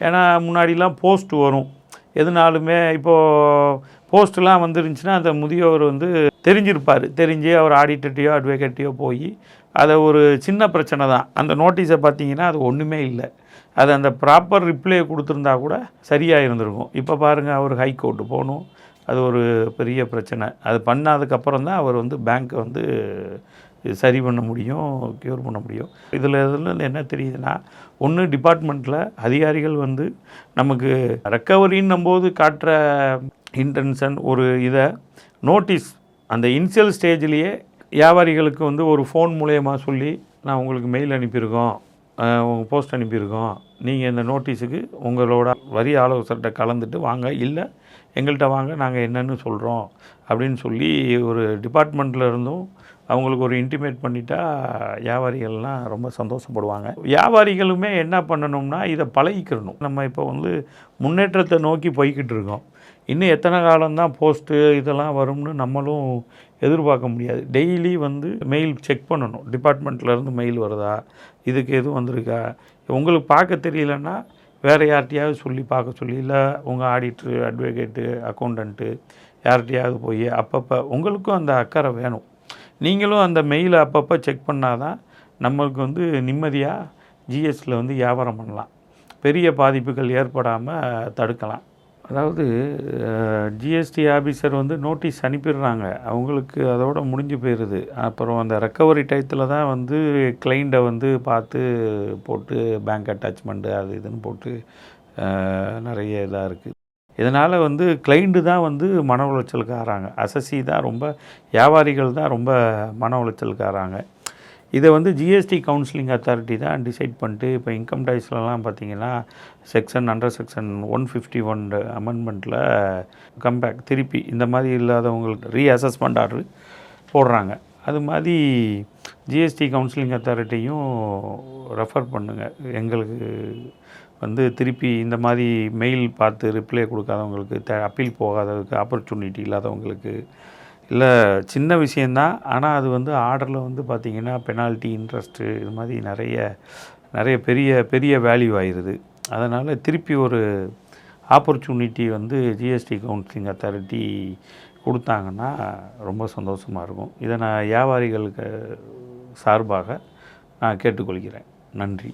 ஏன்னா முன்னாடிலாம் போஸ்ட் வரும். எதுனாலுமே இப்போது போஸ்ட்லாம் வந்துருந்துச்சுன்னா அந்த முதியவர் வந்து தெரிஞ்சிருப்பார். தெரிஞ்சு அவர் ஆடிட்டர்ட்டையோ அட்வொகேட்டையோ போய் அதை ஒரு சின்ன பிரச்சனை தான். அந்த நோட்டீஸை பார்த்தீங்கன்னா அது ஒன்றுமே இல்லை. அது அந்த ப்ராப்பர் ரிப்ளை கொடுத்துருந்தா கூட சரியாக இருந்திருக்கும். இப்போ பாருங்கள் அவர் ஹைகோர்ட்டு போகணும். அது ஒரு பெரிய பிரச்சனை. அது பண்ணாததுக்கப்புறம் தான் அவர் வந்து பேங்க்கை வந்து சரி பண்ண முடியும் க்யூர் பண்ண முடியும். இதில் இதில் என்ன தெரியுதுன்னா ஒன்று டிபார்ட்மெண்ட்டில் அதிகாரிகள் வந்து நமக்கு ரெக்கவரின்னும் போது காட்டுற இன்டென்ஷன் ஒரு இதை நோட்டீஸ் அந்த இனிஷியல் ஸ்டேஜ்லேயே வியாபாரிகளுக்கு வந்து ஒரு ஃபோன் மூலயமா சொல்லி நான் உங்களுக்கு மெயில் அனுப்பியிருக்கோம் உங்கள் போஸ்ட் அனுப்பியிருக்கோம். நீங்கள் இந்த நோட்டீஸுக்கு உங்களோட வரி ஆலோசகர்கிட்ட கலந்துட்டு வாங்க. இல்லை எங்கள்கிட்ட வாங்க நாங்கள் என்னென்னு சொல்கிறோம் அப்படின்னு சொல்லி ஒரு டிபார்ட்மெண்ட்டில் இருந்தும் அவங்களுக்கு ஒரு இன்டிமேட் பண்ணிட்டா வியாபாரிகள்லாம் ரொம்ப சந்தோஷப்படுவாங்க. வியாபாரிகளுமே என்ன பண்ணணும்னா இதை பழகிக்கிறணும் நம்ம இப்போ வந்து முன்னேற்றத்தை நோக்கி போய்கிட்டு இருக்கோம். இன்னும் எத்தனை காலம்தான் போஸ்ட்டு இதெல்லாம் வரும்னு நம்மளும் எதிர்பார்க்க முடியாது. டெய்லி வந்து மெயில் செக் பண்ணணும். டிபார்ட்மெண்ட்லேருந்து மெயில் வருதா? இதுக்கு எதுவும் வந்திருக்கா? உங்களுக்கு பார்க்க தெரியலன்னா வேறு யார்கிட்டையாவது சொல்லி பார்க்க சொல்லி இல்லை உங்கள் ஆடிட்ரு அட்வொகேட்டு அக்கௌண்டண்ட்டு யார்கிட்டையாவது போய் அப்பப்போ உங்களுக்கும் அந்த அக்கறை வேணும். நீங்களும் அந்த மெயிலை அப்பப்போ செக் பண்ணால் தான் நம்மளுக்கு வந்து நிம்மதியாக ஜிஎஸ்டியில் வந்து வியாபாரம் பண்ணலாம். பெரிய பாதிப்புகள் ஏற்படாமல் தடுக்கலாம். அதாவது ஜிஎஸ்டி ஆஃபீஸர் வந்து நோட்டீஸ் அனுப்பிடுறாங்க. அவங்களுக்கு அதோட முடிஞ்சு போயிடுது அப்புறம் அந்த ரெக்கவரி டயத்தில் தான் வந்து கிளைண்ட்டை வந்து பார்த்து போட்டு பேங்க் அட்டாச்மெண்ட்டு அது இதுன்னு போட்டு நிறைய இதாக இருக்குது இதனால் வந்து கிளைண்ட்டு தான் வந்து மன உளைச்சலுக்கு ஆறாங்க அசசி தான் ரொம்ப வியாபாரிகள் தான் ரொம்ப மன உளைச்சலுக்கு ஆறாங்க இதை வந்து ஜிஎஸ்டி கவுன்சிலிங் அத்தாரிட்டி தான் டிசைட் பண்ணிட்டு இப்போ இன்கம் டேக்ஸ்லலாம் பார்த்தீங்கன்னா section under section one fifty one அமெண்ட்மெண்ட்டில் comeback திருப்பி இந்த மாதிரி இல்லாதவங்களுக்கு ரீஅசஸ்மெண்ட் ஆர்டர் போடுறாங்க. அது மாதிரி ஜிஎஸ்டி கவுன்சிலிங் அத்தாரிட்டியும் ரெஃபர் பண்ணுங்கள் எங்களுக்கு வந்து திருப்பி இந்த மாதிரி மெயில் பார்த்து ரிப்ளை கொடுக்காதவங்களுக்கு த அப்பீல் போகாதவங்களுக்கு ஆப்பர்ச்சுனிட்டி இல்லாதவங்களுக்கு இல்லை சின்ன விஷயந்தான் ஆனால் அது வந்து ஆர்டரில் வந்து பார்த்திங்கன்னா பெனால்ட்டி இன்ட்ரெஸ்ட்டு இது மாதிரி நிறைய நிறைய பெரிய பெரிய வேல்யூ ஆயிடுது அதனால் திருப்பி ஒரு ஆப்பர்ச்சுனிட்டி வந்து ஜிஎஸ்டி கவுன்சிலிங் அத்தாரிட்டி கொடுத்தாங்கன்னா ரொம்ப சந்தோஷமாக இருக்கும். இதை நான் வியாபாரிகளுக்கு சார்பாக நான் கேட்டுக்கொள்கிறேன். நன்றி.